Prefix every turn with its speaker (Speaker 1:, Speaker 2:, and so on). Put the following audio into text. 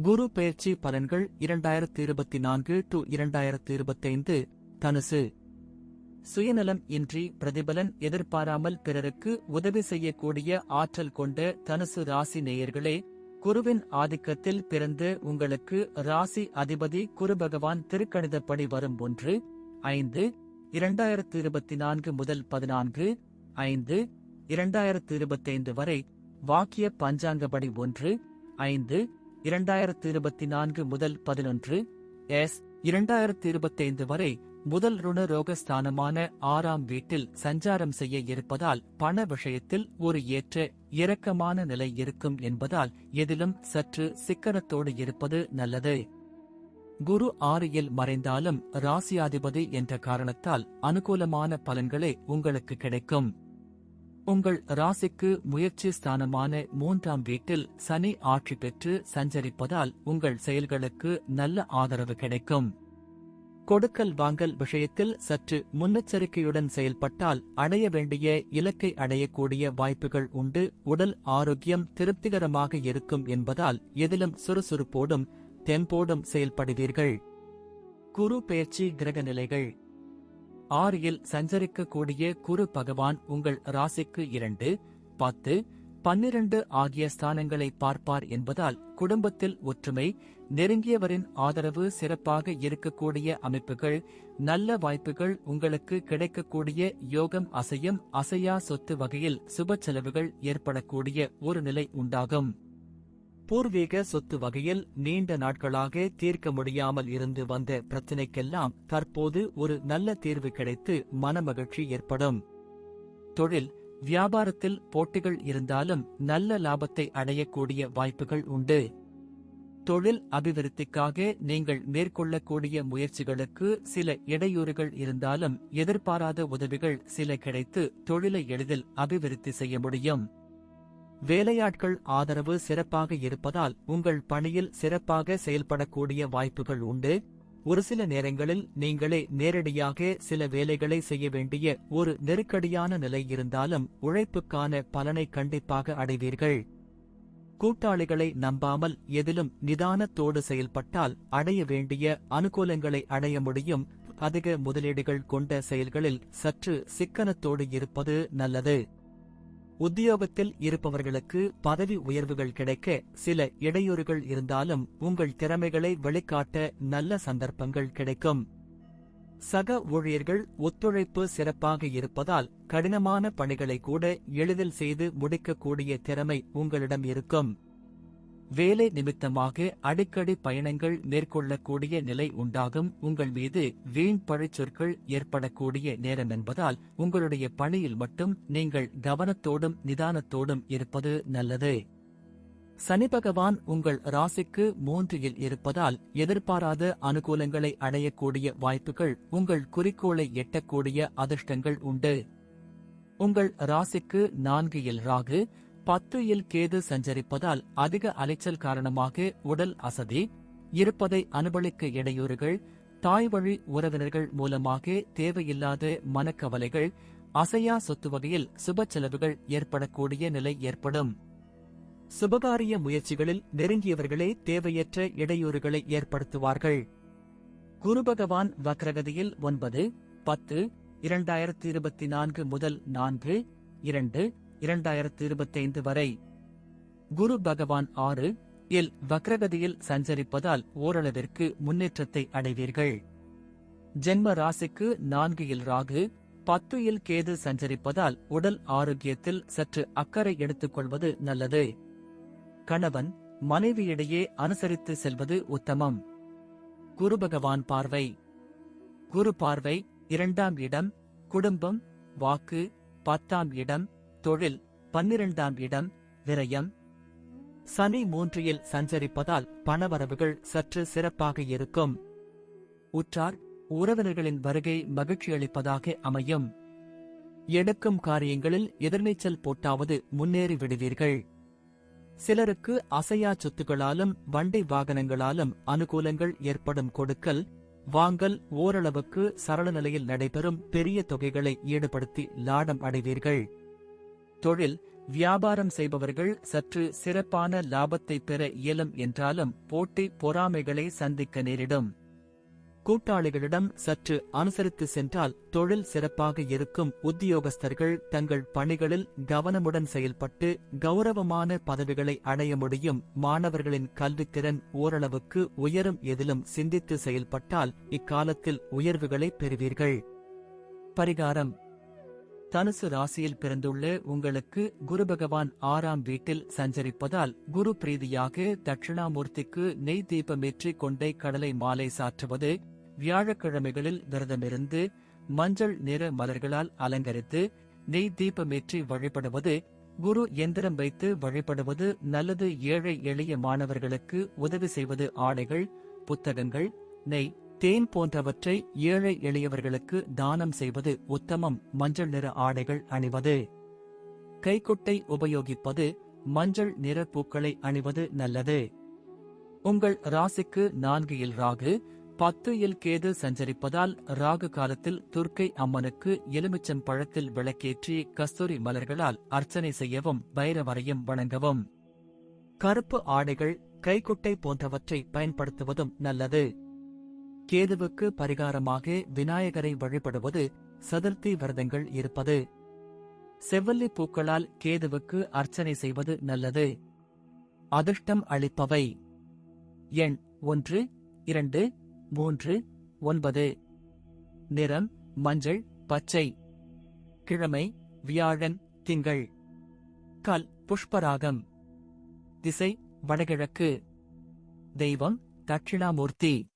Speaker 1: குரு பயிற்சி பலன்கள் இரண்டாயிரத்து இருபத்தி நான்கு டு இரண்டாயிரத்து இருபத்தைந்து தனுசு. சுயநலம் இன்றி பிரதிபலன் எதிர்பாராமல் பிறருக்கு உதவி செய்யக்கூடிய ஆற்றல் கொண்ட தனுசு ராசி நேயர்களே குருவின் ஆதிக்கத்தில் பிறந்து உங்களுக்கு ராசி அதிபதி குரு பகவான் திருக்கணிதப்படி வரும் ஒன்று ஐந்து இரண்டாயிரத்து இருபத்தி நான்கு முதல் பதினான்கு ஐந்து இரண்டாயிரத்து இருபத்தைந்து வரை வாக்கிய பஞ்சாங்கப்படி ஒன்று ஐந்து இரண்டாயிரத்து இருபத்தி நான்கு முதல் பதினொன்று எஸ் இரண்டாயிரத்து இருபத்தைந்து வரை முதல் ருண ரோகஸ்தானமான ஆறாம் வீட்டில் சஞ்சாரம் செய்ய இருப்பதால் பண விஷயத்தில் ஒரு ஏற்ற இரக்கமான நிலை இருக்கும் என்பதால் எதிலும் சற்று சிக்கனத்தோடு இருப்பது நல்லது. குரு ஆறியில் மறைந்தாலும் ராசியாதிபதி என்ற காரணத்தால் அனுகூலமான பலன்களே உங்களுக்கு கிடைக்கும். உங்கள் ராசிக்கு முயற்சி ஸ்தானமான மூன்றாம் வீட்டில் சனி ஆட்சி பெற்று சஞ்சரிப்பதால் உங்கள் செயல்களுக்கு நல்ல ஆதரவு கிடைக்கும். கொடுக்கல் வாங்கல் விஷயத்தில் சற்று முன்னெச்சரிக்கையுடன் செயல்பட்டால் அடைய வேண்டிய இலக்கை அடையக்கூடிய வாய்ப்புகள் உண்டு. உடல் ஆரோக்கியம் திருப்திகரமாக இருக்கும் என்பதால் எதிலும் சுறுசுறுப்போடும் தெம்போடும் செயல்படுவீர்கள். குரு பெயர்ச்சி கிரக நிலைகள் ஆறில் சஞ்சரிக்கக்கூடிய குரு பகவான் உங்கள் ராசிக்கு இரண்டு பத்து பன்னிரண்டு ஆகிய ஸ்தானங்களை பார்ப்பார் என்பதால் குடும்பத்தில் ஒற்றுமை நெருங்கியவரின் ஆதரவு சிறப்பாக இருக்கக்கூடிய அமைப்புகள் நல்ல வாய்ப்புகள் உங்களுக்கு கிடைக்கக்கூடிய யோகம் அசையும் அசையா சொத்து வகையில் சுப செலவுகள் ஏற்படக்கூடிய ஒரு நிலை உண்டாகும். பூர்வீக சொத்து வகையில் நீண்ட நாட்களாக தீர்க்க முடியாமல் இருந்து வந்த பிரச்சினைக்கெல்லாம் தற்போது ஒரு நல்ல தீர்வு கிடைத்து மனமகிழ்ச்சி ஏற்படும். தொழில் வியாபாரத்தில் போட்டிகள் இருந்தாலும் நல்ல லாபத்தை அடையக்கூடிய வாய்ப்புகள் உண்டு. தொழில் அபிவிருத்திக்காக நீங்கள் மேற்கொள்ளக்கூடிய முயற்சிகளுக்கு சில இடையூறுகள் இருந்தாலும் எதிர்பாராத உதவிகள் சில கிடைத்து தொழிலை எளிதில் அபிவிருத்தி செய்ய முடியும். வேலையாட்கள் ஆதரவு சிறப்பாக இருப்பதால் உங்கள் பணியில் சிறப்பாக செயல்படக்கூடிய வாய்ப்புகள் உண்டு. ஒரு சில நேரங்களில் நீங்களே நேரடியாக சில வேலைகளை செய்ய வேண்டிய ஒரு நெருக்கடியான நிலை இருந்தாலும் உழைப்புக்கான பலனை கண்டிப்பாக அடைவீர்கள். கூட்டாளிகளை நம்பாமல் எதிலும் நிதானத்தோடு செயல்பட்டால் அடைய வேண்டிய அனுகூலங்களை அடைய முடியும். அதிக முதலீடுகள் கொண்ட செயல்களில் சற்று சிக்கனத்தோடு இருப்பது நல்லது. உத்தியோகத்தில் இருப்பவர்களுக்கு பதவி உயர்வுகள் கிடைக்க சில இடையூறுகள் இருந்தாலும் உங்கள் திறமைகளை வெளிக்காட்ட நல்ல சந்தர்ப்பங்கள் கிடைக்கும். சக ஊழியர்கள் ஒத்துழைப்பு சிறப்பாக இருப்பதால் கடினமான பணிகளை கூட எளிதில் செய்து முடிக்கக்கூடிய திறமை உங்களிடம் இருக்கும். வேலை நிமித்தமாக அடிக்கடி பயணங்கள் மேற்கொள்ளக்கூடிய நிலை உண்டாகும். உங்கள் மீது வீண் பழிச்சொற்கள் ஏற்படக்கூடிய நேரம் என்பதால் உங்களுடைய பணியில் மட்டும் நீங்கள் கவனத்தோடும் நிதானத்தோடும் இருப்பது நல்லது. சனி பகவான் உங்கள் ராசிக்கு மூன்றில் இருப்பதால் எதிர்பாராத அனுகூலங்களை அடையக்கூடிய வாய்ப்புகள் உங்கள் குறிக்கோளை எட்டக்கூடிய அதிர்ஷ்டங்கள் உண்டு. உங்கள் ராசிக்கு நான்கு இல் ராகு பத்து இல் கேது சஞ்சரிப்பதால் அதிக அலைச்சல் காரணமாக உடல் அசதி இருப்பதை அனுபவிக்க இடையூறுகள் தாய் வழி உறவினர்கள் மூலமாக தேவையில்லாத மனக்கவலைகள் அசையா சொத்து வகையில் சுப செலவுகள் ஏற்படக்கூடிய நிலை ஏற்படும். சுபகாரிய முயற்சிகளில் நெருங்கியவர்களே தேவையற்ற இடையூறுகளை ஏற்படுத்துவார்கள். குரு பகவான் வக்ரகதியில் ஒன்பது பத்து இரண்டாயிரத்தி இருபத்தி நான்கு முதல் நான்கு இரண்டு இரண்டாயிரத்து இருபத்தைந்து வரை. குரு பகவான் ஆறு இல் வக்ரகதியில் சஞ்சரிப்பதால் ஓரளவிற்கு முன்னேற்றத்தை அடைவீர்கள். ஜென்ம ராசிக்கு நான்கு இல் ராகு பத்து இல் கேது சஞ்சரிப்பதால் உடல் ஆரோக்கியத்தில் சற்று அக்கறை எடுத்துக் கொள்வது நல்லது. கணவன் மனைவியிடையே அனுசரித்து செல்வது உத்தமம். குரு பகவான் பார்வை. குரு பார்வை இரண்டாம் இடம் குடும்பம் வாக்கு பத்தாம் இடம் தொழில் பன்னிரண்டாம் இடம் விரயம். சனி மூன்றில் சஞ்சரிப்பதால் பணவரவுகள் சற்று சிறப்பாக இருக்கும். உற்றார் உறவினர்களின் வருகை மகிழ்ச்சியளிப்பதாக அமையும். எடுக்கும் காரியங்களில் எதிர்நீச்சல் போட்டாவது முன்னேறி விடுவீர்கள். சிலருக்கு அசையா சொத்துகளாலும் வண்டி வாகனங்களாலும் அனுகூலங்கள் ஏற்படும் கொடுக்கல் வாங்கல் ஓரளவுக்கு சரள நிலையில் நடைபெறும் பெரிய தொகைகளை ஈடுபடுத்தி லாடம் அடைவீர்கள். தொழில் வியாபாரம் செய்பவர்கள் சற்று சிறப்பான லாபத்தை பெற இயலும் என்றாலும் போட்டி பொறாமைகளை சந்திக்க நேரிடும். கூட்டாளிகளிடம் சற்று அனுசரித்து சென்றால் தொழில் சிறப்பாக இருக்கும் உத்தியோகஸ்தர்கள் தங்கள் பணிகளில் கவனமுடன் செயல்பட்டு கௌரவமான பதவிகளை அடைய முடியும். மாணவர்களின் கல்வித்திறன் ஓரளவுக்கு உயரும் எதிலும் சிந்தித்து செயல்பட்டால் இக்காலத்தில் உயர்வுகளை பெறுவீர்கள். பரிகாரம். தனுசு ராசியில் பிறந்துள்ள உங்களுக்கு குரு பகவான் ஆறாம் வீட்டில் சஞ்சரிப்பதால் குரு பிரீதியாக தட்சிணாமூர்த்திக்கு நெய் தீபமேற்றி கொண்டை கடலை மாலை சாற்றுவது வியாழக்கிழமைகளில் விரதமிருந்து மஞ்சள் நிற மலர்களால் அலங்கரித்து நெய் தீபமேற்றி வழிபடுவது குரு எந்திரம் வைத்து வழிபடுவது நல்லது ஏழை எளிய மாணவர்களுக்கு உதவி செய்வது ஆடைகள் புத்தகங்கள் நெய் தேன் போன்றவற்றை ஏழை எளியவர்களுக்கு தானம் செய்வது உத்தமம். மஞ்சள் நிற ஆடைகள் அணிவது. கைக்குட்டை உபயோகிப்பது மஞ்சள் நிற பூக்களை அணிவது நல்லது. உங்கள் ராசிக்கு நான்கு இல் ராகு பத்து இல் கேது சஞ்சரிப்பதால் ராகு காலத்தில் துர்க்கை அம்மனுக்கு எலுமிச்சம் பழத்தில் விளக்கேற்றி கஸ்தூரி மலர்களால் அர்ச்சனை செய்யவும் பைரவரையும் வணங்கவும். கருப்பு ஆடைகள் கைக்குட்டை போன்றவற்றை பயன்படுத்துவதும் நல்லது. கேதுவுக்கு பரிகாரமாக விநாயகரை வழிபடுவது சதுர்த்தி விரதங்கள் இருப்பது. செவ்வல்லி பூக்களால் கேதுவுக்கு அர்ச்சனை செய்வது நல்லது. அதிர்ஷ்டம் அளிப்பவை. எண் ஒன்று இரண்டு மூன்று ஒன்பது. நிறம் மஞ்சள் பச்சை. கிழமை வியாழன் திங்கள். கல் புஷ்பராகம். திசை வடகிழக்கு. தெய்வம் தட்சிணாமூர்த்தி.